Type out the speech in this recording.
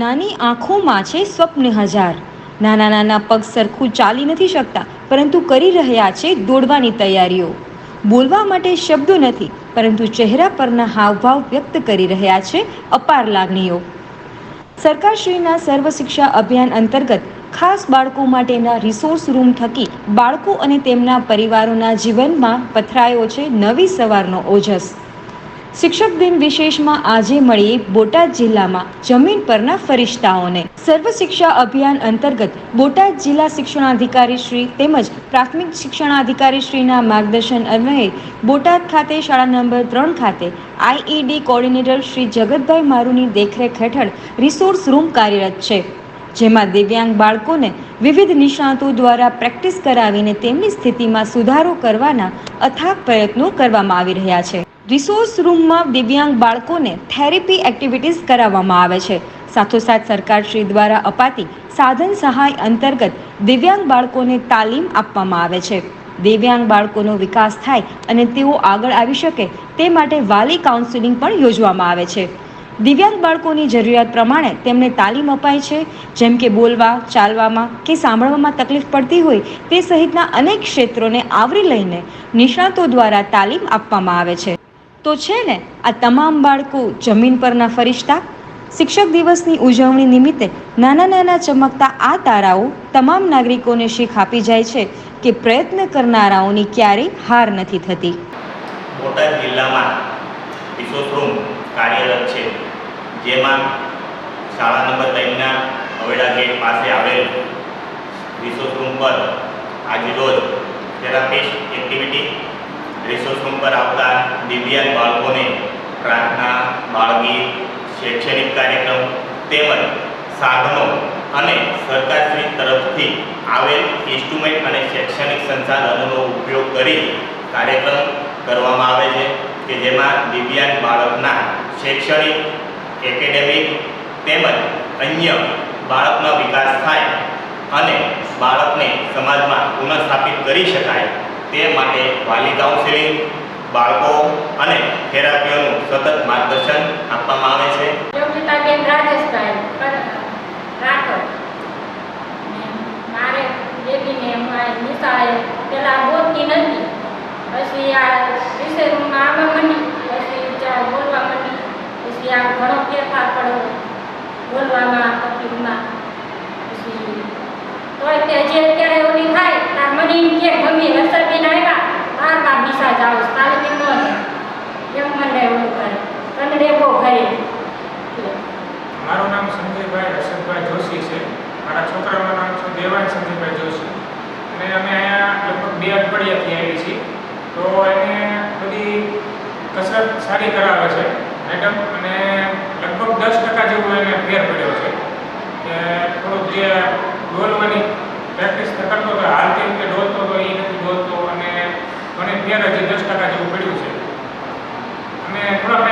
નાની આંખોમાં છે સ્વપ્ન હજાર. નાના નાના પગ સરખું ચાલી નથી શકતા, પરંતુ કરી રહ્યા છે દોડવાની તૈયારીઓ. બોલવા માટે શબ્દો નથી, પરંતુ ચહેરા પરના હાવભાવ વ્યક્ત કરી રહ્યા છે અપાર લાગણીઓ. સરકારશ્રીના સર્વ શિક્ષા અભિયાન અંતર્ગત ખાસ બાળકો માટેના રિસોર્સ રૂમ થકી બાળકો અને તેમના પરિવારોના જીવનમાં પથરાયો છે નવી સવારનો ઓજસ. શિક્ષક દિન વિશેષમાં આજે મળીએ બોટાદ જિલ્લામાં જમીન પરના ફરિશ્તાઓને. સર્વ શિક્ષા અભિયાન અંતર્ગત બોટાદ જિલ્લા શિક્ષણાધિકારી શ્રી તેમજ પ્રાથમિક શિક્ષણાધિકારી શ્રીના માર્ગદર્શન અન્વયે બોટાદ ખાતે શાળા નંબર ત્રણ ખાતે આઈઈડી કોઓર્ડિનેટર શ્રી જગતભાઈ મારુની દેખરેખ હેઠળ રિસોર્સ રૂમ કાર્યરત છે. જેમાં દિવ્યાંગ બાળકોને વિવિધ નિષ્ણાતો દ્વારા પ્રેક્ટિસ કરાવીને તેમની સ્થિતિમાં સુધારો કરવાના અથાગ પ્રયત્નો કરવામાં આવી રહ્યા છે. રિસોર્સ રૂમમાં દિવ્યાંગ બાળકોને થેરેપી એક્ટિવિટીઝ કરાવવામાં આવે છે. સાથોસાથ સરકારશ્રી દ્વારા અપાતી સાધન સહાય અંતર્ગત દિવ્યાંગ બાળકોને તાલીમ આપવામાં આવે છે. દિવ્યાંગ બાળકોનો વિકાસ થાય અને તેઓ આગળ આવી શકે તે માટે વાલી કાઉન્સિલિંગ પણ યોજવામાં આવે છે. દિવ્યાંગ બાળકોની જરૂરિયાત પ્રમાણે તેમને તાલીમ અપાય છે. જેમ કે બોલવા, ચાલવામાં કે સાંભળવામાં તકલીફ પડતી હોય તે સહિતના અનેક ક્ષેત્રોને આવરી લઈને નિષ્ણાતો દ્વારા તાલીમ આપવામાં આવે છે. તો છે ને, આ તમામ બાળકો જમીન પરના ફરિશ્તા, શિક્ષક દિવસની ઉજવણી નિમિત્તે નાના નાના ચમકતા આ તારાઓ તમામ નાગરિકોને શીખ આપી જાય છે કે પ્રયત્ન કરનારાઓની ક્યારેય હાર નથી થતી. બોટાદ જિલ્લામાં રિસોર્સ કાર્યરત છે, જેમાં શાળા નંબર ત્રણના અવેડા ગેટ પાસે આવેલ રિસોર્સ રૂમ પર આજરોજ થેરાપિસ્ટ એક્ટિવિટી રિસોર્સ રૂમ પર આવતા દિવ્યાંગ બાળકોને પ્રાર્થના બાળગીત શૈક્ષણિક કાર્યક્રમ તેમજ સાધનો અને સરકારશ્રી તરફથી આવેલ ઇન્સ્ટ્રુમેન્ટ અને શૈક્ષણિક સંસાધનોનો ઉપયોગ કરી કાર્યક્રમ કરવામાં આવે છે કે જેમાં દિવ્યાંગ બાળકના શૈક્ષણિક, એકેડેમિક તેમજ અન્ય બાળકનો વિકાસ થાય અને બાળકને સમાજમાં પુનઃસ્થાપિત કરી શકાય તે માટે વાલી કાઉન્સિલિંગ બાળકો અને થેરાપીઓનું સતત માર્ગદર્શન આપવામાં આવે છે. યોગિતાબેન રાજેશભાઈ રાઠોડ મારે બેબીને મારી નિશાળે. પેલા બોલતી નથી. પછી આ વિષય રૂમમાં આવવા માંડી, પછી જ્યાં બોલવા માંડી. પછી આ ઘણો ફેરફાર પડ્યો બોલવામાં, તકલીફમાં. પછી તો જે અત્યારે ઓલી થાય, તાર મને કે. બાર દિશા જાવ તાલીમ ન એમ મને ઓલું કરે? કંદડે બહુ કરી. મારું નામ સંજયભાઈ રશદભાઈ જોશી છે. મારા છોકરાનું નામ છે દેવાન સંજયભાઈ જોશી. અને અમે અહીંયા લગભગ બે અઠવાડિયાથી આવી છીએ. તો એને બધી કસરત સારી કરાવે છે, મેડમ. અને લગભગ દસ ટકા જેવું એને ફેર પડ્યો છે. કે થોડુંક જે ડોલવાની પ્રેક્ટિસ કરતો હતો હાલતી વખતે અગિયાર હજાર દસ ટકા જેવું પડ્યું છે. અને થોડાક